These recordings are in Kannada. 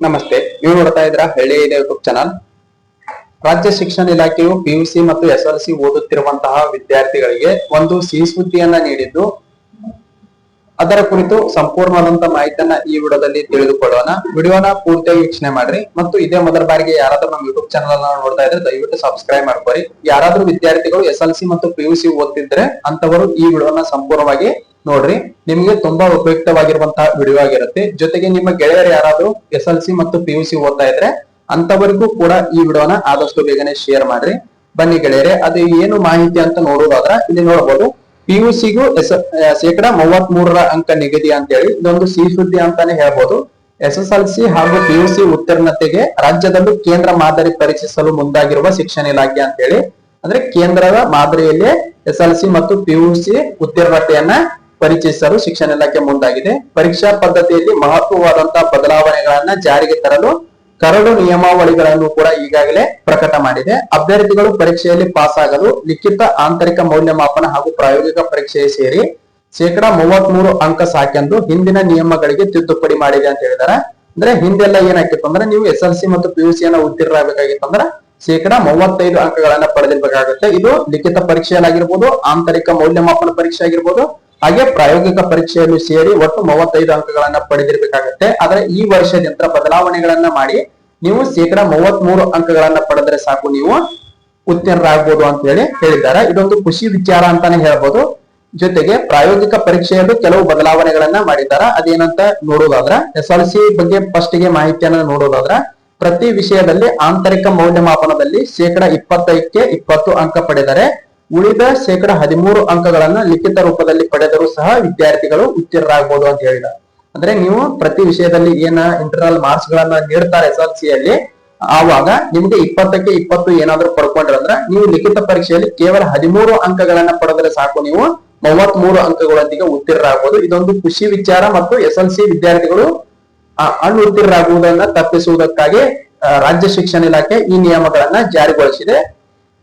ನಮಸ್ತೆ, ನೀವು ನೋಡ್ತಾ ಇದ್ರ ಹಳ್ಳಿ ಇದೆ ಯೂಟ್ಯೂಬ್ ಚಾನಲ್. ರಾಜ್ಯ ಶಿಕ್ಷಣ ಇಲಾಖೆಯು ಪಿಯುಸಿ ಮತ್ತು ಎಸ್ ಎಲ್ ಸಿ ಓದುತ್ತಿರುವಂತಹ ವಿದ್ಯಾರ್ಥಿಗಳಿಗೆ ಒಂದು ಸಿಹಿ ಸುದ್ದಿಯನ್ನ ನೀಡಿದ್ದು. ಅದರ ಕುರಿತು ಸಂಪೂರ್ಣವಾದಂತ ಮಾಹಿತಿಯನ್ನ ಈ ವಿಡಿಯೋದಲ್ಲಿ ತಿಳಿದುಕೊಳ್ಳೋಣ. ವಿಡಿಯೋನ ಪೂರ್ತಿಯಾಗಿ ವೀಕ್ಷಣೆ ಮಾಡ್ರಿ ಮತ್ತು ಇದೇ ಮೊದಲ ಬಾರಿಗೆ ಯಾರಾದ್ರೂ ನಮ್ಮ ಯೂಟ್ಯೂಬ್ ಚಾನಲ್ ಅನ್ನ ನೋಡ್ತಾ ಇದ್ರೆ ದಯವಿಟ್ಟು ಸಬ್ಸ್ಕ್ರೈಬ್ ಮಾಡ್ಕೊರಿ. ಯಾರಾದ್ರೂ ವಿದ್ಯಾರ್ಥಿಗಳು ಎಸ್ ಎಲ್ ಸಿ ಮತ್ತು ಪಿಯುಸಿ ಓದ್ತಿದ್ರೆ ಅಂತವರು ಈ ವಿಡಿಯೋನ ಸಂಪೂರ್ಣವಾಗಿ ನೋಡ್ರಿ, ನಿಮಗೆ ತುಂಬಾ ಉಪಯುಕ್ತವಾಗಿರುವಂತಹ ವಿಡಿಯೋ ಆಗಿರುತ್ತೆ. ಜೊತೆಗೆ ನಿಮ್ಮ ಗೆಳೆಯರು ಯಾರಾದ್ರೂ ಎಸ್ ಎಲ್ ಸಿ ಮತ್ತು ಸಿ ಓದ್ತಾ ಇದ್ರೆ ಅಂತವರಿಗೂ ಕೂಡ ಈ ವಿಡಿಯೋನ ಆದಷ್ಟು ಬೇಗನೆ ಶೇರ್ ಮಾಡ್ರಿ. ಬನ್ನಿ ಗೆಳೆಯರೆ, ಅದು ಏನು ಮಾಹಿತಿ ಅಂತ ನೋಡೋದಾದ್ರ ಇಲ್ಲಿ ನೋಡಬಹುದು. ಸಿಗೂ ಎಸ್ ಶೇಕಡ ಮೂವತ್ತ್ ಮೂರರ ಅಂಕ ನಿಗದಿ ಅಂತ ಹೇಳಿ ಇದೊಂದು ಸಿ ಸುದ್ದಿ ಅಂತಾನೆ ಹೇಳ್ಬೋದು. ಎಸ್ ಎಸ್ ಎಲ್ ಸಿ ಹಾಗೂ ಪಿಯುಸಿ ಉತ್ತೀರ್ಣತೆಗೆ ರಾಜ್ಯದಲ್ಲೂ ಕೇಂದ್ರ ಮಾದರಿ ಪರೀಕ್ಷಿಸಲು ಮುಂದಾಗಿರುವ ಶಿಕ್ಷಣ ಇಲಾಖೆ ಅಂತ ಹೇಳಿ ಅಂದ್ರೆ ಕೇಂದ್ರದ ಮಾದರಿಯಲ್ಲಿ ಎಸ್ ಎಲ್ ಸಿ ಮತ್ತು ಸಿ ಉತ್ತೀರ್ಣತೆಯನ್ನ ಪರಿಚಯಿಸಲು ಶಿಕ್ಷಣ ಇಲಾಖೆ ಮುಂದಾಗಿದೆ. ಪರೀಕ್ಷಾ ಪದ್ಧತಿಯಲ್ಲಿ ಮಹತ್ವವಾದಂತಹ ಬದಲಾವಣೆಗಳನ್ನ ಜಾರಿಗೆ ತರಲು ಕರಡು ನಿಯಮಾವಳಿಗಳನ್ನು ಕೂಡ ಈಗಾಗಲೇ ಪ್ರಕಟ ಮಾಡಿದೆ. ಅಭ್ಯರ್ಥಿಗಳು ಪರೀಕ್ಷೆಯಲ್ಲಿ ಪಾಸ್ ಆಗಲು ಲಿಖಿತ ಆಂತರಿಕ ಮೌಲ್ಯಮಾಪನ ಹಾಗೂ ಪ್ರಾಯೋಗಿಕ ಪರೀಕ್ಷೆ ಸೇರಿ ಶೇಕಡಾ ಮೂವತ್ತ್ ಮೂರು ಅಂಕ ಸಾಕೆಂದು ಹಿಂದಿನ ನಿಯಮಗಳಿಗೆ ತಿದ್ದುಪಡಿ ಮಾಡಿದೆ ಅಂತ ಹೇಳಿದಾರೆ. ಅಂದ್ರೆ ಹಿಂದೆಲ್ಲ ಏನಾಗಿತ್ತು ಅಂದ್ರೆ ನೀವು ಎಸ್ ಎಲ್ ಸಿ ಮತ್ತು ಪಿ ಯು ಸಿ ಅನ್ನ ಉತ್ತೀರ್ಣರಾಗಬೇಕಾಗಿತ್ತು ಅಂದ್ರೆ ಶೇಕಡಾ ಮೂವತ್ತೈದು ಅಂಕಗಳನ್ನ ಪಡೆದಿರ್ಬೇಕಾಗುತ್ತೆ. ಇದು ಲಿಖಿತ ಪರೀಕ್ಷೆಯಲ್ಲಾಗಿರ್ಬೋದು, ಆಂತರಿಕ ಮೌಲ್ಯಮಾಪನ ಪರೀಕ್ಷೆ ಆಗಿರ್ಬೋದು ಹಾಗೆ ಪ್ರಾಯೋಗಿಕ ಪರೀಕ್ಷೆಯಲ್ಲಿ ಸೇರಿ ಒಟ್ಟು ಮೂವತ್ತೈದು ಅಂಕಗಳನ್ನ ಪಡೆದಿರ್ಬೇಕಾಗತ್ತೆ. ಆದ್ರೆ ಈ ವರ್ಷದಿಂದ ಬದಲಾವಣೆಗಳನ್ನ ಮಾಡಿ ನೀವು ಶೇಕಡಾ ಮೂವತ್ತ್ ಮೂರು ಅಂಕಗಳನ್ನ ಪಡೆದ್ರೆ ಸಾಕು ನೀವು ಉತ್ತೀರ್ಣರಾಗಬಹುದು ಅಂತ ಹೇಳಿ ಹೇಳಿದ್ದಾರೆ. ಇದೊಂದು ಖುಷಿ ವಿಚಾರ ಅಂತಾನೆ ಹೇಳ್ಬೋದು. ಜೊತೆಗೆ ಪ್ರಾಯೋಗಿಕ ಪರೀಕ್ಷೆಯಲ್ಲೂ ಕೆಲವು ಬದಲಾವಣೆಗಳನ್ನ ಮಾಡಿದ್ದಾರೆ. ಅದೇನಂತ ನೋಡೋದಾದ್ರ, ಎಸ್ ಎಲ್ ಸಿ ಬಗ್ಗೆ ಫಸ್ಟ್ಗೆ ಮಾಹಿತಿಯನ್ನ ನೋಡೋದಾದ್ರ, ಪ್ರತಿ ವಿಷಯದಲ್ಲಿ ಆಂತರಿಕ ಮೌಲ್ಯಮಾಪನದಲ್ಲಿ ಶೇಕಡ ಇಪ್ಪತ್ತೈದಕ್ಕೆ ಇಪ್ಪತ್ತು ಅಂಕ ಪಡೆದರೆ ಉಳಿದ ಶೇಕಡ ಹದಿಮೂರು ಅಂಕಗಳನ್ನ ಲಿಖಿತ ರೂಪದಲ್ಲಿ ಪಡೆದರೂ ಸಹ ವಿದ್ಯಾರ್ಥಿಗಳು ಉತ್ತೀರ್ಣರಾಗಬಹುದು ಅಂತ ಹೇಳಿದ. ಅಂದ್ರೆ ನೀವು ಪ್ರತಿ ವಿಷಯದಲ್ಲಿ ಏನ ಇಂಟರ್ನಲ್ ಮಾರ್ಕ್ಸ್ ಗಳನ್ನ ನೀಡ್ತಾರೆ ಎಸ್ ಎಲ್ ಸಿ ಅಲ್ಲಿ, ಆವಾಗ ನಿಮ್ಗೆ ಇಪ್ಪತ್ತಕ್ಕೆ ಇಪ್ಪತ್ತು ಏನಾದ್ರೂ ಪಡ್ಕೊಂಡ್ರಂದ್ರ ನೀವು ಲಿಖಿತ ಪರೀಕ್ಷೆಯಲ್ಲಿ ಕೇವಲ ಹದಿಮೂರು ಅಂಕಗಳನ್ನ ಪಡೆದ್ರೆ ಸಾಕು, ನೀವು ಮೂವತ್ತ್ ಮೂರು ಅಂಕಗಳೊಂದಿಗೆ ಉತ್ತೀರ್ಣರಾಗಬಹುದು ಇದೊಂದು ಖುಷಿ ವಿಚಾರ ಮತ್ತು ಎಸ್ ಎಲ್ ಸಿ ವಿದ್ಯಾರ್ಥಿಗಳು, ಆ ಉತ್ತೀರ್ಣರಾಗುವುದನ್ನ ತಪ್ಪಿಸುವುದಕ್ಕಾಗಿ ರಾಜ್ಯ ಶಿಕ್ಷಣ ಇಲಾಖೆ ಈ ನಿಯಮಗಳನ್ನ ಜಾರಿಗೊಳಿಸಿದೆ.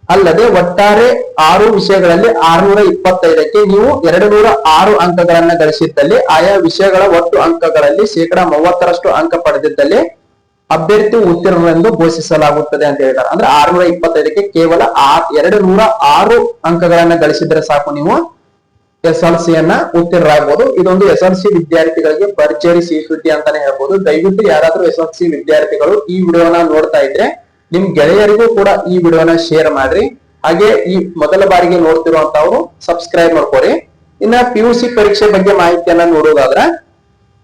ಅಲ್ಲದೆ ಒಟ್ಟಾರೆ ಆರು ವಿಷಯಗಳಲ್ಲಿ ಆರ್ನೂರ ಇಪ್ಪತ್ತೈದಕ್ಕೆ ನೀವು ಎರಡು ನೂರ ಆರು ಅಂಕಗಳನ್ನ ಗಳಿಸಿದ್ದಲ್ಲಿ ಆಯಾ ವಿಷಯಗಳ ಒಟ್ಟು ಅಂಕಗಳಲ್ಲಿ ಶೇಕಡ ಮೂವತ್ತರಷ್ಟು ಅಂಕ ಪಡೆದಿದ್ದಲ್ಲಿ ಅಭ್ಯರ್ಥಿ ಉತ್ತೀರ್ಣರೆಂದು ಘೋಷಿಸಲಾಗುತ್ತದೆ ಅಂತ ಹೇಳಿದ್ದಾರೆ ಅಂದ್ರೆ ಆರ್ನೂರ ಇಪ್ಪತ್ತೈದಕ್ಕೆ ಕೇವಲ ಆರ್ ಎರಡು ನೂರ ಆರು ಅಂಕಗಳನ್ನ ಗಳಿಸಿದ್ರೆ ಸಾಕು ನೀವು. ಎಸ್ ಎಲ್ ಸಿ ಅನ್ನ ಉತ್ತೀರ್ಣರಾಗಬಹುದು ಇದೊಂದು ಎಸ್ ಎಲ್ ಸಿ ವಿದ್ಯಾರ್ಥಿಗಳಿಗೆ ಭರ್ಜರಿ ಸಿ ಸುದ್ದಿ ಅಂತಾನೆ ಹೇಳ್ಬೋದು. ದಯವಿಟ್ಟು ಯಾರಾದ್ರೂ ಎಸ್ ಎಲ್ ಸಿ ವಿದ್ಯಾರ್ಥಿಗಳು ಈ ವಿಡಿಯೋನ ನೋಡ್ತಾ ಇದ್ರೆ ನಿಮ್ ಗೆಳೆಯರಿಗೂ ಕೂಡ ಈ ವಿಡಿಯೋನ ಶೇರ್ ಮಾಡ್ರಿ. ಹಾಗೆ ಈ ಮೊದಲ ಬಾರಿಗೆ ನೋಡ್ತಿರುವಂತವ್ರು ಸಬ್ಸ್ಕ್ರೈಬ್ ಮಾಡ್ಕೊರಿ. ಇನ್ನ ಪಿ ಪರೀಕ್ಷೆ ಬಗ್ಗೆ ಮಾಹಿತಿಯನ್ನ ನೋಡೋದಾದ್ರ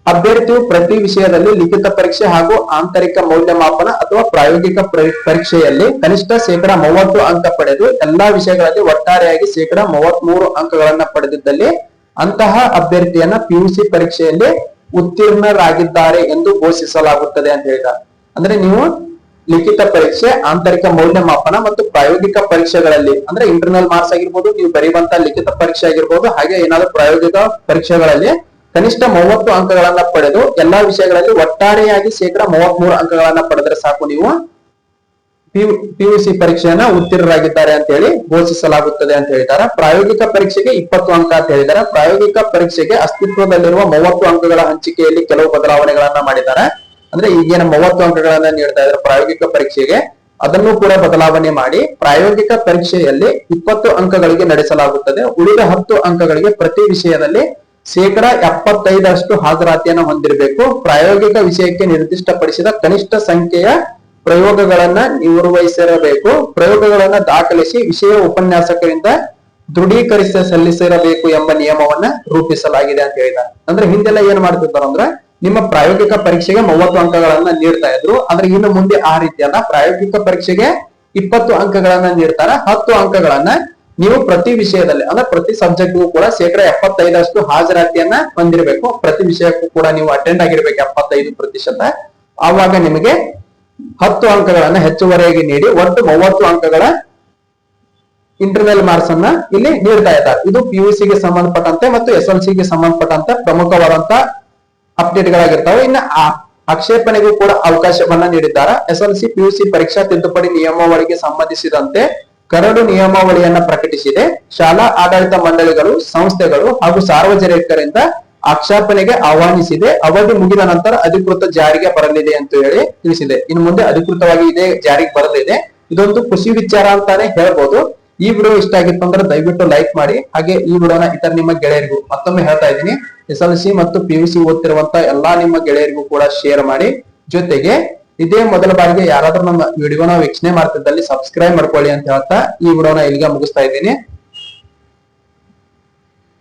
ಅಭ್ಯರ್ಥಿಯು ಪ್ರತಿ ವಿಷಯದಲ್ಲಿ ಲಿಖಿತ ಪರೀಕ್ಷೆ ಹಾಗೂ ಆಂತರಿಕ ಮೌಲ್ಯಮಾಪನ ಅಥವಾ ಪ್ರಾಯೋಗಿಕ ಪರೀಕ್ಷೆಯಲ್ಲಿ ಕನಿಷ್ಠ ಶೇಕಡಾ ಮೂವತ್ತು ಅಂಕ ಪಡೆದು ಎಲ್ಲಾ ವಿಷಯಗಳಲ್ಲಿ ಒಟ್ಟಾರೆಯಾಗಿ ಶೇಕಡಾ ಮೂವತ್ತ್ ಮೂರು ಅಂಕಗಳನ್ನ ಪಡೆದಿದ್ದಲ್ಲಿ ಅಂತಹ ಅಭ್ಯರ್ಥಿಯನ್ನ ಪಿಯುಸಿ ಪರೀಕ್ಷೆಯಲ್ಲಿ ಉತ್ತೀರ್ಣರಾಗಿದ್ದಾರೆ ಎಂದು ಘೋಷಿಸಲಾಗುತ್ತದೆ ಅಂತ ಹೇಳಿದ ಅಂದ್ರೆ ನೀವು ಲಿಖಿತ ಪರೀಕ್ಷೆ, ಆಂತರಿಕ ಮೌಲ್ಯಮಾಪನ ಮತ್ತು ಪ್ರಾಯೋಗಿಕ ಪರೀಕ್ಷೆಗಳಲ್ಲಿ, ಅಂದ್ರೆ ಇಂಟರ್ನಲ್ ಮಾರ್ಕ್ಸ್ ಆಗಿರ್ಬೋದು, ನೀವು ಬರೆಯುವಂತ ಲಿಖಿತ ಪರೀಕ್ಷೆ ಆಗಿರ್ಬೋದು, ಹಾಗೆ ಏನಾದ್ರೂ ಪ್ರಾಯೋಗಿಕ ಪರೀಕ್ಷೆಗಳಲ್ಲಿ ಕನಿಷ್ಠ ಮೂವತ್ತು ಅಂಕಗಳನ್ನ ಪಡೆದು ಎಲ್ಲಾ ವಿಷಯಗಳಲ್ಲಿ ಒಟ್ಟಾರೆಯಾಗಿ ಶೇಕಡ ಮೂವತ್ತ್ ಮೂರು ಅಂಕಗಳನ್ನ ಪಡೆದ್ರೆ ಸಾಕು ನೀವು. ಪಿಯುಸಿ ಪರೀಕ್ಷೆಯನ್ನ ಉತ್ತೀರ್ಣರಾಗಿದ್ದಾರೆ ಅಂತ ಹೇಳಿ ಘೋಷಿಸಲಾಗುತ್ತದೆ ಅಂತ ಹೇಳಿದ್ದಾರೆ. ಪ್ರಾಯೋಗಿಕ ಪರೀಕ್ಷೆಗೆ ಇಪ್ಪತ್ತು ಅಂಕ ಅಂತ ಹೇಳಿದ್ದಾರೆ. ಪ್ರಾಯೋಗಿಕ ಪರೀಕ್ಷೆಗೆ ಅಸ್ತಿತ್ವದಲ್ಲಿರುವ ಮೂವತ್ತು ಅಂಕಗಳ ಹಂಚಿಕೆಯಲ್ಲಿ ಕೆಲವು ಬದಲಾವಣೆಗಳನ್ನ ಮಾಡಿದ್ದಾರೆ. ಅಂದ್ರೆ ಈಗೇನ ಮೂವತ್ತು ಅಂಕಗಳನ್ನ ನೀಡ್ತಾ ಇದ್ದಾರೆ ಪ್ರಾಯೋಗಿಕ ಪರೀಕ್ಷೆಗೆ, ಅದನ್ನು ಕೂಡ ಬದಲಾವಣೆ ಮಾಡಿ ಪ್ರಾಯೋಗಿಕ ಪರೀಕ್ಷೆಯಲ್ಲಿ ಇಪ್ಪತ್ತು ಅಂಕಗಳಿಗೆ ನಡೆಸಲಾಗುತ್ತದೆ. ಉಳಿದ ಹತ್ತು ಅಂಕಗಳಿಗೆ ಪ್ರತಿ ವಿಷಯದಲ್ಲಿ ಶೇಕಡ ಎಪ್ಪತ್ತೈದರಷ್ಟು ಹಾಜರಾತಿಯನ್ನು ಹೊಂದಿರಬೇಕು. ಪ್ರಾಯೋಗಿಕ ವಿಷಯಕ್ಕೆ ನಿರ್ದಿಷ್ಟಪಡಿಸಿದ ಕನಿಷ್ಠ ಸಂಖ್ಯೆಯ ಪ್ರಯೋಗಗಳನ್ನ ನಿರ್ವಹಿಸಿರಬೇಕು. ಪ್ರಯೋಗಗಳನ್ನ ದಾಖಲಿಸಿ ವಿಷಯ ಉಪನ್ಯಾಸಕರಿಂದ ದೃಢೀಕರಿಸ ಸಲ್ಲಿಸಿರಬೇಕು ಎಂಬ ನಿಯಮವನ್ನ ರೂಪಿಸಲಾಗಿದೆ ಅಂತ ಹೇಳಿದ್ದಾರೆ. ಅಂದ್ರೆ ಹಿಂದೆಲ್ಲ ಏನ್ ಮಾಡ್ತಿದ್ದಾರೆ ಅಂದ್ರೆ ನಿಮ್ಮ ಪ್ರಾಯೋಗಿಕ ಪರೀಕ್ಷೆಗೆ ಮೂವತ್ತು ಅಂಕಗಳನ್ನ ನೀಡ್ತಾ ಇದ್ರು. ಆದ್ರೆ ಇನ್ನು ಮುಂದೆ ಆ ರೀತಿಯಲ್ಲ ಪ್ರಾಯೋಗಿಕ ಪರೀಕ್ಷೆಗೆ ಇಪ್ಪತ್ತು ಅಂಕಗಳನ್ನ ನೀಡ್ತಾರ. ಹತ್ತು ಅಂಕಗಳನ್ನ ನೀವು ಪ್ರತಿ ವಿಷಯದಲ್ಲಿ, ಅಂದ್ರೆ ಪ್ರತಿ ಸಬ್ಜೆಕ್ಟ್ಗೂ ಕೂಡ ಶೇಕಡ ಎಪ್ಪತ್ತೈದಷ್ಟು ಹಾಜರಾತಿಯನ್ನ ಹೊಂದಿರಬೇಕು. ಪ್ರತಿ ವಿಷಯಕ್ಕೂ ಕೂಡ ನೀವು ಅಟೆಂಡ್ ಆಗಿರ್ಬೇಕು ಎಪ್ಪತ್ತೈದು ಪ್ರತಿಶತ. ಆವಾಗ ನಿಮಗೆ ಹತ್ತು ಅಂಕಗಳನ್ನ ಹೆಚ್ಚುವರಿಯಾಗಿ ನೀಡಿ ಒಟ್ಟು ಮೂವತ್ತು ಅಂಕಗಳ ಇಂಟರ್ನಲ್ ಮಾರ್ಕ್ಸ್ ಅನ್ನ ಇಲ್ಲಿ ನೀಡ್ತಾ ಇದ್ದಾರೆ. ಇದು ಪಿ ಯು ಗೆ ಸಂಬಂಧಪಟ್ಟಂತೆ ಮತ್ತು ಎಸ್ ಎಲ್ಗೆ ಸಂಬಂಧಪಟ್ಟಂತೆ ಪ್ರಮುಖವಾದಂತ ಅಪ್ಡೇಟ್ ಗಳಾಗಿರ್ತಾವ ಇನ್ನು ಆಕ್ಷೇಪಣೆಗೂ ಕೂಡ ಅವಕಾಶವನ್ನ ನೀಡಿದ್ದಾರೆ. S L C P U C ಪರೀಕ್ಷಾ ತಿದ್ದುಪಡಿ ನಿಯಮಾವಳಿಗೆ ಸಂಬಂಧಿಸಿದಂತೆ ಕರಡು ನಿಯಮಾವಳಿಯನ್ನ ಪ್ರಕಟಿಸಿದೆ. ಶಾಲಾ ಆಡಳಿತ ಮಂಡಳಿಗಳು, ಸಂಸ್ಥೆಗಳು ಹಾಗೂ ಸಾರ್ವಜನಿಕರಿಂದ ಆಕ್ಷೇಪಣೆಗೆ ಆಹ್ವಾನಿಸಿದೆ. ಅವಧಿ ಮುಗಿದ ನಂತರ ಅಧಿಕೃತ ಜಾರಿಗೆ ಬರಲಿದೆ ಅಂತ ಹೇಳಿ ತಿಳಿಸಿದೆ. ಇನ್ನು ಮುಂದೆ ಅಧಿಕೃತವಾಗಿ ಇದೇ ಜಾರಿಗೆ ಬರಲಿದೆ. ಇದೊಂದು ಖುಷಿ ವಿಚಾರ ಅಂತಾನೆ ಹೇಳ್ಬೋದು. ಈ ವಿಡಿಯೋ ಇಷ್ಟ ಆಗಿತ್ತು ಅಂದ್ರೆ ದಯವಿಟ್ಟು ಲೈಕ್ ಮಾಡಿ. ಹಾಗೆ ಈ ವಿಡಿಯೋನ ಇತರ ನಿಮ್ಮ ಗೆಳೆಯರಿಗೂ ಮತ್ತೊಮ್ಮೆ ಹೇಳ್ತಾ ಇದ್ದೀನಿ. ಎಸ್ ಎಲ್ ಸಿ ಮತ್ತು ಪಿ ಯು ಸಿ ಓದ್ತಿರುವಂತ ಎಲ್ಲಾ ನಿಮ್ಮ ಗೆಳೆಯರಿಗೂ ಕೂಡ ಶೇರ್ ಮಾಡಿ. ಜೊತೆಗೆ ಇದೇ ಮೊದಲ ಬಾರಿಗೆ ಯಾರಾದ್ರೂ ನಮ್ಮ ವಿಡಿಯೋನ ವೀಕ್ಷಣೆ ಮಾಡ್ತಿದ್ದಲ್ಲಿ ಸಬ್ಸ್ಕ್ರೈಬ್ ಮಾಡ್ಕೊಳ್ಳಿ ಅಂತ ಹೇಳ್ತಾ ಈ ವಿಡಿಯೋನ ಇಲ್ಲಿಗೆ ಮುಗಿಸ್ತಾ ಇದ್ದೀನಿ.